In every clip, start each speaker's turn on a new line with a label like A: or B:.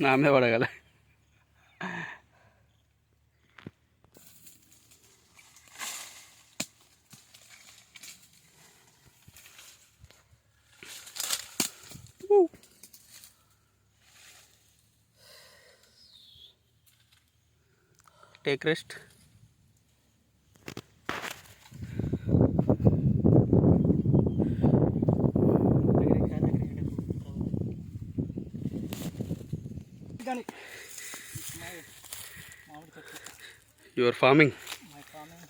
A: నా మీద take rest your farming
B: farming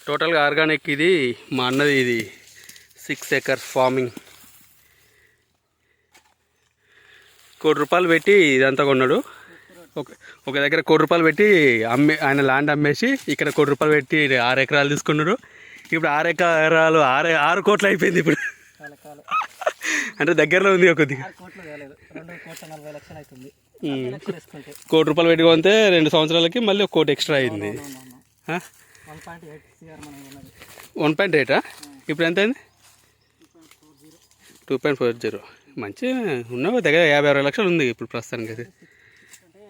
A: టోటల్గా ఆర్గానిక్ ఇది మా అన్నది ఇది. సిక్స్ ఎకర్స్ ఫార్మింగ్ కోటి రూపాయలు పెట్టి ఇదంతా కొన్నాడు. ఒక ఒక దగ్గర కోటి రూపాయలు పెట్టి అమ్మే ఆయన ల్యాండ్ అమ్మేసి ఇక్కడ కోటి రూపాయలు పెట్టి ఆరు ఎకరాలు తీసుకున్నారు ఇప్పుడు ఆరు ఎకరాలు ఆరు ఆరు కోట్లు అయిపోయింది ఇప్పుడు. అంటే దగ్గరలో ఉంది కొద్దిగా కోటి రూపాయలు పెట్టి కొంటే రెండు సంవత్సరాలకి మళ్ళీ ఒక కోటి ఎక్స్ట్రా అయింది.
B: వన్ పాయింట్ ఎయిటా
A: ఇప్పుడు ఎంత అయింది? Two point four zero. మంచి ఉన్నావు దగ్గర యాభై అరవై లక్షలు ఉంది ఇప్పుడు ప్రస్తుతానికి అయితే
B: అంటే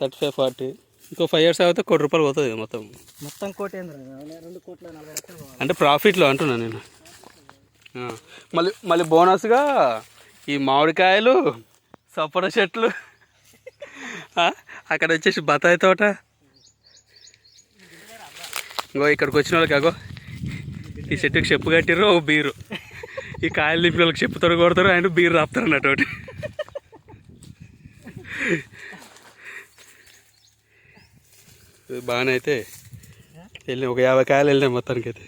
B: థర్టీ ఫైవ్
A: ఫార్టీ. ఇంకో ఫైవ్ ఇయర్స్ అయితే కోటి రూపాయలు పోతుంది మొత్తం.
B: మొత్తం కోటి
A: అంటే ప్రాఫిట్లో అంటున్నా నేను. మళ్ళీ మళ్ళీ బోనస్గా ఈ మామిడికాయలు సపోటా చెట్లు అక్కడ వచ్చేసి బత్తాయి తోట. ఇంకో ఇక్కడికి వచ్చిన వాళ్ళకి అగో. ఈ చెట్టుకి చెప్పు కట్టిర్రు ఓ బీరు. ఈ కాయలు నింపిన వాళ్ళకి చెప్పుతారు కొడతారు ఆయన బీరు రాపుతారు అన్నట్టు ఒకటి. బాగానే అయితే వెళ్ళి ఒక యాభై కాయలు వెళ్ళినాయి మొత్తానికి అయితే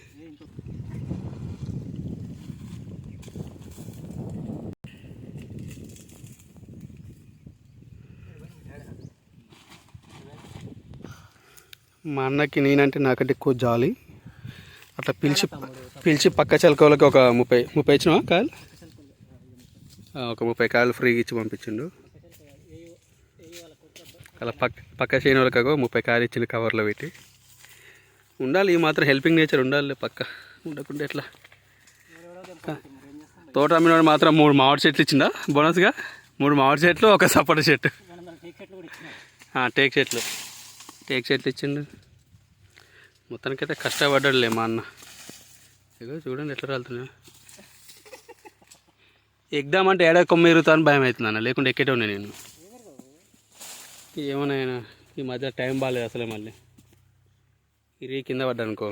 A: మా అన్నకి నేనంటే నాకంటే ఎక్కువ జాలి. అట్లా పిలిచి పిలిచి పక్క చలకోలకి ఒక ముప్పై ముప్పై ఇచ్చినావా కాయలు? ఒక ముప్పై కాయలు ఫ్రీగా ఇచ్చి పంపించిండు. అలా పక్క పక్క చేయని వాళ్ళకి ముప్పై కాయలు ఇచ్చిన కవర్లో పెట్టి. ఉండాలి ఈ మాత్రం హెల్పింగ్ నేచర్ ఉండాలి పక్క. ఉండకుండా ఎట్లా? తోట అమ్మినవాడు మాత్రం మూడు మామిడి చెట్లు ఇచ్చిందా బోనస్గా? మూడు మామిడి చెట్లు ఒక సపోటా చెట్టు. టేక్ చెట్లు. టేక్ చెట్లు ఇచ్చిండు. మొత్తానికైతే కష్టపడ్డాడులే మా అన్న. ఇగో చూడండి ఎట్లా రాలుతున్నా ఎగ్దాం అంటే ఏడా కొమ్మ ఎరుగుతా అని భయం అవుతుంది అన్న లేకుంటే ఎక్కేటే నేను. ఏమన్నా ఈ మధ్య టైం బాగాలేదు అసలే మళ్ళీ. ఇరిగి కింద పడ్డా అనుకో.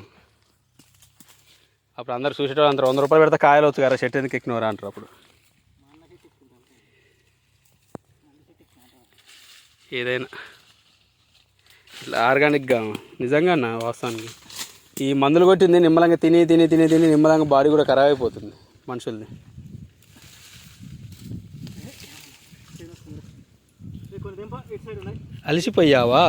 A: అప్పుడు అందరు చూసేటోళ్ళు అందరూ వంద రూపాయలు పెడితే కాయలు అవుతుంది కదా చెట్టు ఎందుకు ఎక్కినవరా అంటారు అప్పుడు. ఏదైనా. ఇట్లా ఆర్గానిక్గా నిజంగా అన్న వాస్తవానికి? ఈ మందులు కొట్టింది నిమ్మలంగా తిని తిని తిని తిని నిమ్మలంగా బాడీ కూడా ఖరాబ్ అయిపోతుంది
B: ఉన్నాయి.
A: అలసిపోయావా?